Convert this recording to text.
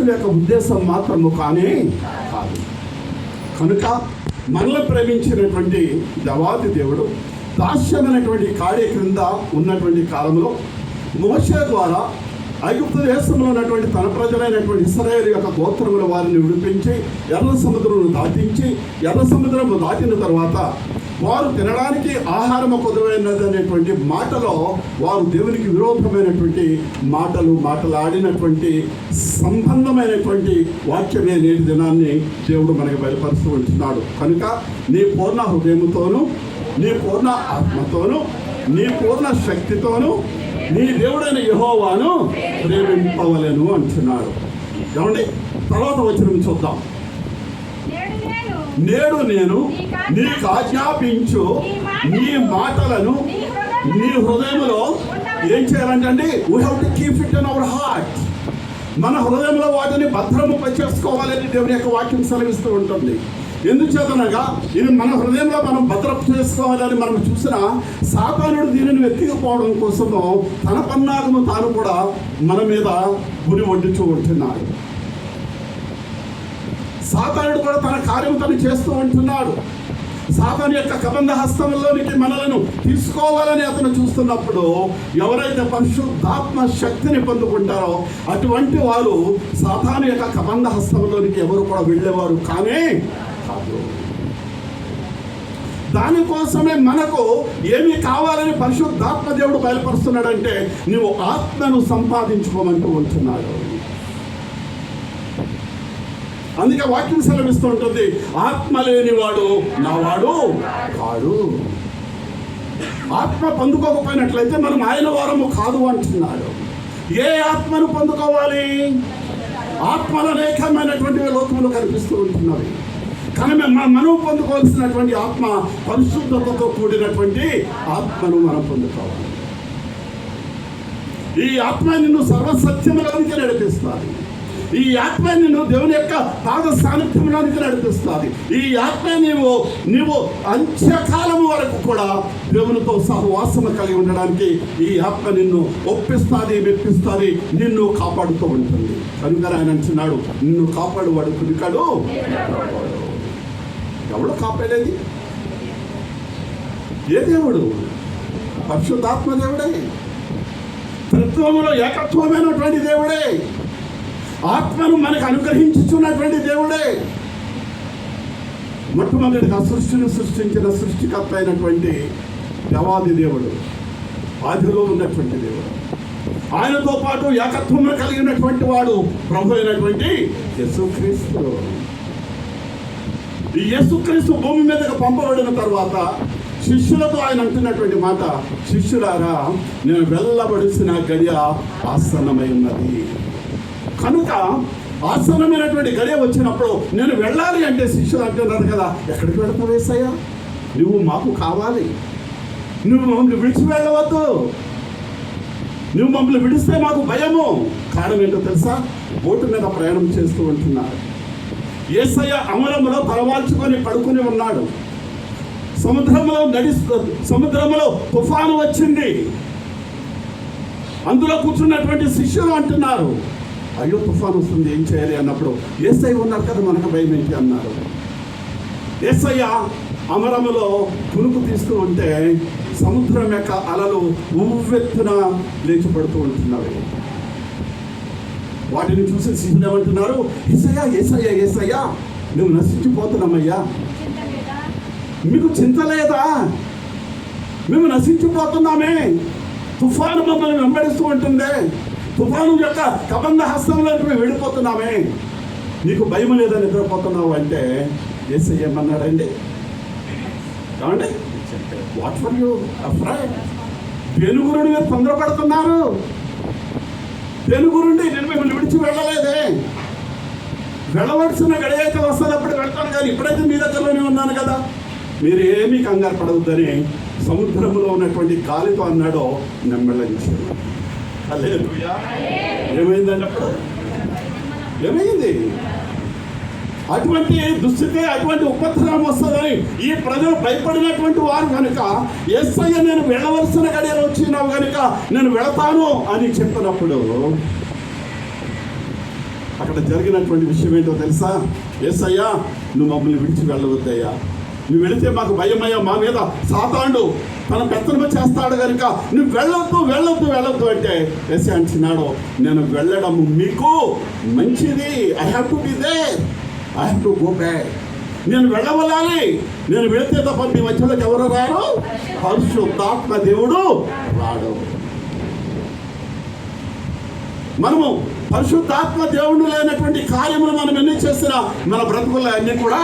మనుషుల యొక్క ఉద్దేశం మాత్రము కానీ కాదు. కనుక మనల్ని ప్రేమించినటువంటి దవాది దేవుడు దాస్యమైనటువంటి కాడి క్రింద ఉన్నటువంటి కాలంలో మోషే ద్వారా ఐగుప్త దేశంలో ఉన్నటువంటి తన ప్రజలైనటువంటి ఇస్రాయేల్ యొక్క గోత్రముల వారిని విడిపించి ఎర్ర సముద్రమును దాటించి ఎర్ర సముద్రము దాటిన తర్వాత వారు తినడానికి ఆహారం కొదువైనది అనేటువంటి మాటలో వారు దేవునికి విరోధమైనటువంటి మాటలు మాటలాడినటువంటి సంబంధమైనటువంటి వాక్యమే నేటి దినాన్ని దేవుడు మనకి బయలుపరుస్తూ ఉంటున్నాడు. కనుక నీ పూర్ణ హృదయముతోను నీ పూర్ణ ఆత్మతోనూ నీ పూర్ణ శక్తితోనూ నీ దేవుడైన యహోవాను ప్రేమింపవలను అంటున్నాడు. ఏమండి? తర్వాత వచ్చిన చూద్దాం. నేడు నేను నీకు ఆజ్ఞాపించు నీ మాటలను నీ హృదయంలో ఏం చేయాలంటే we have to keep it in our heart మన హృదయంలో వాటిని భద్రము చేసుకోవాలని దేవుని యొక్క వాక్యం సెలవిస్తూ ఉంటుంది. ఎందుచేతనగా ఇది మన హృదయంలో మనం భద్రం చేసుకోవాలని మనం చూసిన సాతానుడు దీనిని వెతికిపోవడం కోసము తన పన్నాగము తాను కూడా మన మీద గురి వడ్డించు ఉంటున్నాడు సాతానుడు కూడా తన కార్యం తను చేస్తూ ఉంటున్నాడు. సాతాను యొక్క కబంధ హస్తంలోనికి మనలను తీసుకోవాలని అతను చూస్తున్నప్పుడు ఎవరైతే పరిశుద్ధాత్మ శక్తిని పొందుకుంటారో అటువంటి వారు సాతాను యొక్క కబంధ హస్తంలోనికి ఎవరు కూడా వెళ్ళేవారు కానీ కాదు. దానికోసమే మనకు ఏమి కావాలని పరిశుద్ధాత్మ దేవుడు బయలుపరుస్తున్నాడంటే నువ్వు ఆత్మను సంపాదించుకోమంటూ ఉంటున్నాడు. అందుకే వాక్యం సెలవిస్తూ ఉంటుంది ఆత్మ లేనివాడు నావాడు కాడు. ఆత్మ పొందుకోకపోయినట్లయితే మనం ఆయన వారము కాదు అంటున్నాడు. ఏ ఆత్మను పొందుకోవాలి ఆత్మలు అనేకమైనటువంటి లోకములు కనిపిస్తూ ఉంటున్నవి కానీ మేము మనం పొందుకోవాల్సినటువంటి ఆత్మ పరిశుద్ధతతో కూడినటువంటి ఆత్మను మనం పొందుకోవాలి ఈ ఆత్మ నిన్ను సర్వసత్యములోనికి నడిపిస్తుంది. ఈ ఆత్మ నిన్ను దేవుని యొక్క పాద సాన్నిధ్యంలోనికి నడిపిస్తుంది. ఈ ఆత్మ నీవు నీవు అంత్యకాలము వరకు కూడా దేవునితో సహవాసన కలిగి ఉండడానికి ఈ ఆత్మ నిన్ను ఒప్పిస్తుంది మెప్పిస్తుంది నిన్ను కాపాడుతూ ఉంటుంది. కనుక ఆయన అంటున్నాడు నిన్ను కాపాడువాడు కురికాడు ఎవడు కాపాడేది? ఏ దేవుడు? పరిశుద్ధాత్మ దేవుడే. త్రిత్వములో ఏకత్వమైనటువంటి దేవుడే. ఆత్మను మనకు అనుగ్రహించుచున్నటువంటి దేవుడే. మొట్టమొదటిగా సృష్టిని సృష్టించిన సృష్టికర్త అయినటువంటి దేవాది దేవుడు. ఆదిలో ఉన్నటువంటి దేవుడు. ఆయనతో పాటు ఏకత్వమును కలిగినటువంటి వాడు ప్రభు అయినటువంటి యేసుక్రీస్తు. ఈ యేసుక్రీస్తు భూమి మీదకి పంపబడిన తర్వాత శిష్యులతో ఆయన అంటున్నటువంటి మాట శిష్యులారా నేను వెళ్ళబడిసిన గడియ ఆసన్నమై ఉన్నది. కనుక ఆసన్నమైనటువంటి గడియ వచ్చినప్పుడు నేను వెళ్ళాలి అంటే శిష్యులు అంటున్నారు కదా ఎక్కడికి వెళ్తావు వేసయ్యా నువ్వు మాకు కావాలి. నువ్వు మమ్మల్ని విడిచి వెళ్ళవద్దు. నువ్వు మమ్మల్ని విడిస్తే మాకు భయము. కారణం ఏంటో తెలుసా? బోటు మీద ప్రయాణం చేస్తూ ఉంటున్నారు ఏసయ్య అమరములో తలవాల్చుకొని పడుకుని ఉన్నాడు. సముద్రంలో నడి సముద్రంలో తుఫాను వచ్చింది. అందులో కూర్చున్నటువంటి శిష్యులు అంటున్నారు అయ్యో తుఫాను వస్తుంది ఏం చేయాలి అన్నప్పుడు ఎస్ఐ ఉన్నారు కదా మనకు భయం ఏంటి అన్నారు. ఎస్ఐ అమరములో కునుకు తీస్తూ ఉంటే సముద్రం యొక్క అలలు ఉవ్వెత్తున లేచి పడుతూ ఉంటున్నవి వాటిని చూసి శిష్యులు ఏమంటున్నారు ఏసయ్యా ఏసయ్యా ఏసయ్యా నువ్వు నశించిపోతున్నామయ్యా మీకు చింత లేదా? మేము నశించిపోతున్నామే. తుఫాను మమ్మల్ని వెంబడిస్తూ తుఫాను యొక్క కబంధ హస్తంలోకి మేము వెళ్ళిపోతున్నామే. నీకు భయం లేదా నిద్రపోతున్నావు అంటే ఎస్ ఏమన్నాడండి? ఏమండి? వాట్ ఫర్ యూ అఫ్రైడ్ దేని గురుడు మీరు తొందరపడుతున్నారు? దేని నేను మిమ్మల్ని విడిచి వెళ్ళలేదే. వెళ్ళవలసిన గడి అయితే అప్పుడు వెళ్తాను కానీ ఇప్పుడైతే మీ దగ్గరలోనే ఉన్నాను కదా. మీరు ఏమీ కంగారు పడవద్దని సముద్రంలో ఉన్నటువంటి గాలితో అన్నాడో నెమ్మళ్ళించాడు ఏమైందండి అప్పుడు ఏమైంది? అటువంటి దుస్థితి అటువంటి ఉపద్రవం వస్తుందని ఈ ప్రజలు భయపడినటువంటి వారు కనుక ఎస్ఐ నేను వెళ్ళవలసిన గడియలు వచ్చినావు కనుక నేను వెళతాను అని చెప్పినప్పుడు అక్కడ జరిగినటువంటి విషయం ఏంటో తెలుసా? ఎస్ అయ్యా నువ్వు మమ్మల్ని విడిచి వెళ్ళవద్దయ్యా. నువ్వు వెళితే మాకు భయమయ్యా మా మీద సాతాండు తన పెత్తనమ చేస్తాడు కనుక నువ్వు వెళ్ళొద్దు వెళ్ళొద్దు వెళ్ళొద్దు అంటే ఎస్ అంటున్నాడు నేను వెళ్ళడం మీకు మంచిది. I have to be there I have to go back నేను వెళ్ళవలాలి. నేను వెళితే తప్ప మీ మధ్యలోకి ఎవరు రారు? పరిశుద్ధాత్మ దేవుడు రాడు. మనము పరిశుద్ధాత్మ దేవుడు లేనటువంటి కార్యములు మనం ఎన్ని చేసినా మన బ్రతుకుల్లో అన్ని కూడా